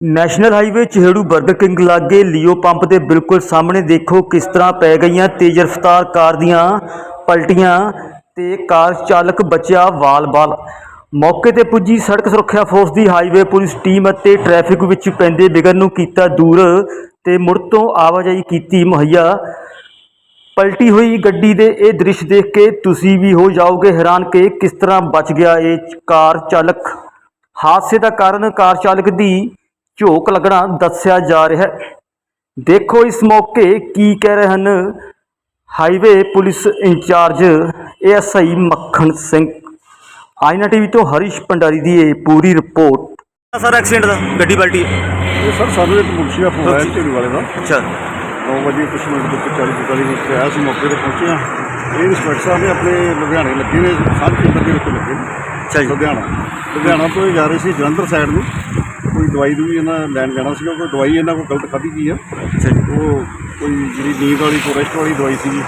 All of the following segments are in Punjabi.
ਨੈਸ਼ਨਲ ਹਾਈਵੇ ਚਿਹੜੂ 버ਗਰ ਕਿੰਗ ਲਾਗੇ ਲਿਓ ਪੰਪ ਦੇ ਬਿਲਕੁਲ ਸਾਹਮਣੇ ਦੇਖੋ ਕਿਸ ਤਰ੍ਹਾਂ ਪੈ ਗਈਆਂ ਤੇਜ਼ ਰਫ਼ਤਾਰ ਕਾਰ ਦੀਆਂ ਪਲਟੀਆਂ ਤੇ ਕਾਰ ਚਾਲਕ ਬਚਿਆ ਵਾਲ-ਵਾਲ। ਮੌਕੇ ਤੇ ਪੁੱਜੀ ਸੜਕ ਸੁਰੱਖਿਆ ਫੋਰਸ ਦੀ ਹਾਈਵੇ ਪੁਲਿਸ ਟੀਮ ਅਤੇ ਟ੍ਰੈਫਿਕ ਵਿੱਚ ਪੈਂਦੇ ਵਿਘਨ ਨੂੰ ਕੀਤਾ ਦੂਰ ਤੇ ਮੁੜ ਤੋਂ ਆਵਾਜਾਈ ਕੀਤੀ ਮੁਹੱਈਆ। ਪਲਟੀ ਹੋਈ ਗੱਡੀ ਦੇ ਇਹ ਦ੍ਰਿਸ਼ ਦੇਖ ਕੇ ਤੁਸੀਂ ਵੀ ਹੋ ਜਾਓਗੇ ਹੈਰਾਨ ਕਿ ਕਿਸ ਤਰ੍ਹਾਂ ਬਚ ਗਿਆ ਇਹ ਕਾਰ ਚਾਲਕ। ਹਾਦਸੇ ਦਾ ਕਾਰਨ ਕਾਰ ਚਾਲਕ ਦੀ ਝੋਕ ਲੱਗਣਾ ਦੱਸਿਆ ਜਾ ਰਿਹਾ ਹੈ। ਦੇਖੋ ਇਸ ਮੌਕੇ ਕੀ ਕਹਿ ਰਹੇ ਹਨ। Highway police incharge ASI Makhan Singh. Aaina TV ਤੋਂ ਹਰੀਸ਼ ਭੰਡਾਰੀ ਦੀ ਇਹ ਪੂਰੀ ਰਿਪੋਰਟ। ਸਰ ਐਕਸੀਡੈਂਟ ਦਾ? ਗੱਡੀ ਪਲਟੀ? ਇਹ ਸਰ ਸਾਨੂੰ ਇੱਕ ਮੁਨਸ਼ੀ ਦਾ ਫੋਨ ਆਇਆ ਢੇਰੀ ਵਾਲੇ ਦਾ। ਅੱਛਾ। 9 ਵਜੇ ਕੁਛ ਮਿੰਟ ਦੇ 40 45 ਮਿੰਟ ਤੇ ਆਇਆ ਸੀ ਮੌਕੇ ਤੇ ਪਹੁੰਚੇ ਇਹ ਇੰਸਪੈਕਟਰ ਸਾਹਿਬ ਨੇ ਆਪਣੇ ਲੁਧਿਆਣੇ ਲੱਗੇ ਨੇ ਸਭ ਕੇਂਦਰ ਦੇ ਵਿੱਚ ਲੱਗੇ। ਨੇ ਲੁਧਿਆਣਾ। ਲੁਧਿਆਣਾ ਤੋਂ ਜਾ ਰਹੇ ਸੀ ਜਲੰਧਰ ਸਾਈਡ ਨੂੰ। ਕੋਈ ਦਵਾਈ ਦੂਈ ਇਹਨਾਂ ਲੈਣ ਜਾਣਾ ਸੀਗਾ ਕੋਈ ਦਵਾਈ ਇਹਨਾਂ ਕੋਲ ਗਲਤ ਖਾਧੀ ਗਈ ਆ। ਜੀ। ਉਹ ਕੋਈ ਜਿਹੜੀ ਨੀਂਦ ਵਾਲੀ ਕੋਰੈਸਟ ਵਾਲੀ ਦਵਾਈ ਸੀਗੀ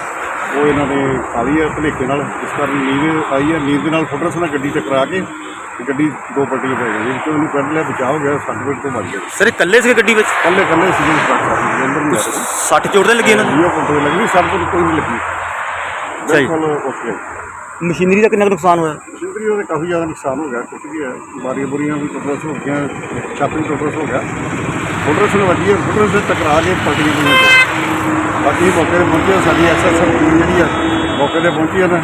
ਉਹ ਇਹਨਾਂ ਨੇ ਖਾ ਲਈ ਹੈ ਭਲੇਖੇ ਨਾਲ। ਇਸ ਕਾਰਨ ਨੀਂਦ ਆਈ ਹੈ ਨੀਂਦ ਦੇ ਨਾਲ ਫੁੱਟਰਸ ਨਾਲ ਗੱਡੀ ਟਕਰਾ ਕੇ ਤੇ ਗੱਡੀ ਦੋ ਪਲਟੀਆਂ ਪੈ ਗਈਆਂ ਵਿੱਚੋਂ ਇਹਨੂੰ ਕੱਢ ਲਿਆ ਬਚਾਅ ਹੋ ਗਿਆ ਸੱਟ ਫੇਟ ਤੋਂ ਬਚ ਗਿਆ। ਸਰ ਇਕੱਲੇ ਸੀ ਗੱਡੀ ਵਿੱਚ? ਕੱਲੇ ਕੱਲੇ ਸੀਗੇ ਇੰਸਪੈਕਟਰ ਸਾਹਿਬ ਅੰਦਰ ਨਹੀਂ ਸੱਟ ਚੋਟ ਤਾਂ ਲੱਗੀ ਇਹਨਾਂ ਨੂੰ? ਜੀਓ ਕੰਟਰੋਲ ਲੱਗੀ ਸਭ ਤੋਂ ਕੋਈ ਨਹੀਂ ਲੱਗੀ। ਸਹੀ। ਬਿਲਕੁਲ ਓਕੇ। ਮਸ਼ੀਨਰੀ ਦਾ ਕਿੰਨਾ ਕੁ ਨੁਕਸਾਨ ਹੋਇਆ? ਸਿੰਦਰੀ ਉਹਦੇ ਕਾਫੀ ਜ਼ਿਆਦਾ ਨੁਕਸਾਨ ਹੋ ਗਿਆ ਕੁਝ ਵੀ ਹੈ ਬਾਰੀਆਂ ਬੁਰੀਆਂ ਵੀ ਟੁੱਟਸ ਹੋ ਗਈਆਂ ਛਾਪੀ ਟੁੱਟਸ ਹੋ ਗਿਆ। ਫੁੱਟਰਸ ਨੂੰ ਵੱਜੀ ਫੁੱਟਰਸ ਦੇ ਟਕਰਾ ਕੇ ਪਲਟੀਆਂ ਪਈਆਂ ਬਾਕੀ ਮੌਕੇ ਤੇ ਪਹੁੰਚੇ ਸਾਡੀ ਐਸਐਸਐਫ ਟੀਮ ਜਿਹੜੀ ਆ ਮੌਕੇ ਤੇ ਪਹੁੰਚੀ ਹੈ ਨਾ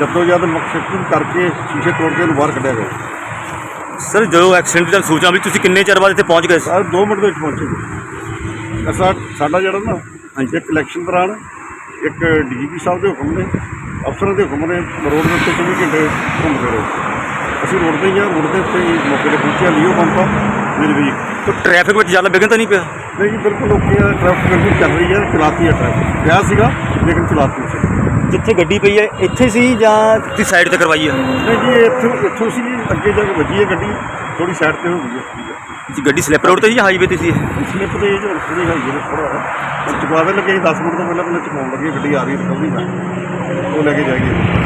ਜਦੋਂ ਜਦ ਮਕਸਦ ਕਰਕੇ ਸ਼ੀਸ਼ੇ ਤੋੜ ਕੇ ਬਾਹਰ ਕੱਢਿਆ ਗਿਆ। ਸਰ ਜਦੋਂ ਐਕਸੀਡੈਂਟ ਦੀ ਸੂਚਨਾ ਮਿਲੀ ਤੁਸੀਂ ਕਿੰਨੇ ਚਿਰ ਬਾਅਦ ਇੱਥੇ ਪਹੁੰਚ ਗਏ ਸਰ 2 ਮਿੰਟ ਦੇ ਵਿੱਚ ਪਹੁੰਚੇ ਅਸਾਂ ਸਾਡਾ ਜਿਹੜਾ ਨਾ। ਇੱਕ ਇਲੈਕਸ਼ਨ ਦੌਰਾਨ ਇੱਕ ਡੀਜੀਪੀ ਸਾਹਿਬ ਦੇ ਹੁਕਮ ਨੇ ਅਫਸਰਾਂ ਦੇ ਹੁਕਮ ਨੇ ਰੋਡ ਦੇ ਉੱਤੇ 24 ਘੰਟੇ ਘੁੰਮਦੇ ਰਹੇ। ਅਸੀਂ ਰੋਡ ਤੇ ਹੀ ਆ ਰੋਡ ਦੇ ਉੱਤੇ ਹੀ ਮੌਕੇ ਤੇ ਪਹੁੰਚਿਆ ਲੀਓ ਪੰਪਾ ਮੇਰੇ ਵੀ ਤਾਂ ਟ੍ਰੈਫਿਕ ਵਿੱਚ ਜ਼ਿਆਦਾ ਵਿਘਨ ਤਾਂ ਨਹੀਂ ਪਿਆ? ਨਹੀਂ ਜੀ ਬਿਲਕੁਲ ਓਕੇ ਆ ਟ੍ਰੈਫਿਕ ਬਿਲਕੁਲ ਚੱਲ ਰਹੀ ਹੈ ਚਲਾਤੀ ਹੈ ਟ੍ਰੈਫਿਕ। ਪਿਆ ਸੀਗਾ ਲੇਕਿਨ ਚਲਾਤੀ ਸੀ। ਜਿੱਥੇ ਗੱਡੀ ਪਈ ਹੈ ਇੱਥੇ ਸੀ ਜਾਂ ਸਾਈਡ ਤੇ ਕਰਵਾਈ ਹੈ ਨਹੀਂ ਜੀ ਇੱਥੋਂ ਇੱਥੋਂ ਸੀ ਅੱਗੇ ਜਾ ਕੇ ਵੱਜੀ ਹੈ ਗੱਡੀ। ਥੋੜੀ ਸਾਈਡ ਤੇ ਹੋ ਗਈ ਹੈ ਹੈ ਜੀ ਗੱਡੀ ਸਲਿੱਪ ਰੋਡ ਤੇ ਸੀ ਜਾਂ ਹਾਈਵੇ ਤੇ ਸੀ ਇਹ? ਸਲਿੱਪ ਤੇ ਜੋ ਥੋੜੀ ਹੈਗੀ ਹੈ ਥੋੜਾ ਚੁਕਵਾ ਦੇ ਲੱਗੇ 10 ਮਿੰਟ ਤੋਂ ਪਹਿਲਾਂ ਪਹਿਲਾਂ ਚੁਕਾਉਣ ਲੱਗੇ ਗੱਡੀ ਆ ਰਹੀ ਹੈ ਕਵੀ ਮੈਂ ਉਹ ਲੈ ਕੇ ਜਾਈਏ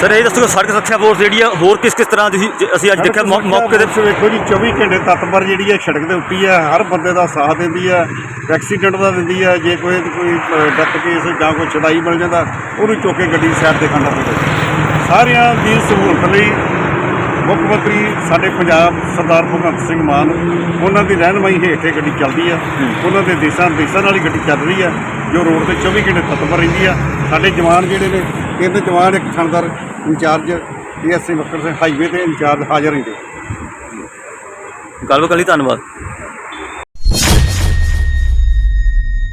ਸਰ ਇਹ ਦੱਸੋ ਸੜਕ ਸੁਰੱਖਿਆ ਫੋਰਸ ਜਿਹੜੀ ਆ ਹੋਰ ਕਿਸ ਕਿਸ ਤਰ੍ਹਾਂ ਦੀ? ਜੇ ਅਸੀਂ ਅੱਜ ਦੇਖਿਆ ਮੌ- ਮੌਕੇ ਤੇ ਵੇਖੋ ਜੀ 24 ਘੰਟੇ ਤਤਪਰ ਜਿਹੜੀ ਹੈ ਸੜਕ ਦੇ ਉੱਤੀ ਹੈ ਹਰ ਬੰਦੇ ਦਾ ਸਾਥ ਦਿੰਦੀ ਹੈ ਐਕਸੀਡੈਂਟ ਦਾ ਦਿੰਦੀ ਹੈ ਜੇ ਕੋਈ ਕੋਈ ਡੱਕ ਕੇਸ ਜਾਂ ਕੋਈ ਚੜਾਈ ਮਿਲ ਜਾਂਦਾ ਉਹਨੂੰ ਚੁੱਕ ਕੇ ਗੱਡੀ ਸਾਈਡ ਤੇ ਖੜਨਾ ਪੈਂਦਾ ਸਾਰਿਆਂ ਦੀ ਸਹੂਲਤ ਲਈ ਮੁੱਖ ਮੰਤਰੀ ਸਾਡੇ ਪੰਜਾਬ ਸਰਦਾਰ ਭਗਵੰਤ ਸਿੰਘ ਮਾਨ ਉਹਨਾਂ ਦੀ ਰਹਿਨਮਾਈ ਹੇਠ ਇਹ ਗੱਡੀ ਚੱਲਦੀ ਆ। ਉਹਨਾਂ ਦੇ ਦੇਸਾਂ ਦੇਸਾਂ ਨਾਲ ਹੀ ਗੱਡੀ ਚੱਲ ਰਹੀ ਆ ਜੋ ਰੋਡ ਤੇ 24 ਘੰਟੇ ਤਤਪਰ ਰਹਿੰਦੀ ਆ। ਸਾਡੇ ਜਵਾਨ ਜਿਹੜੇ ਨੇ ਤਿੰਨ ਜਵਾਨ ਇੱਕ ਥਾਣੇਦਾਰ incharge ASI Makkar Singh highway ਤੇ ਇੰਚਾਰਜ ਹਾਜ਼ਰ ਰਹਿੰਦੇ। ਗੱਲਬਾਤ ਲਈ ਧੰਨਵਾਦ।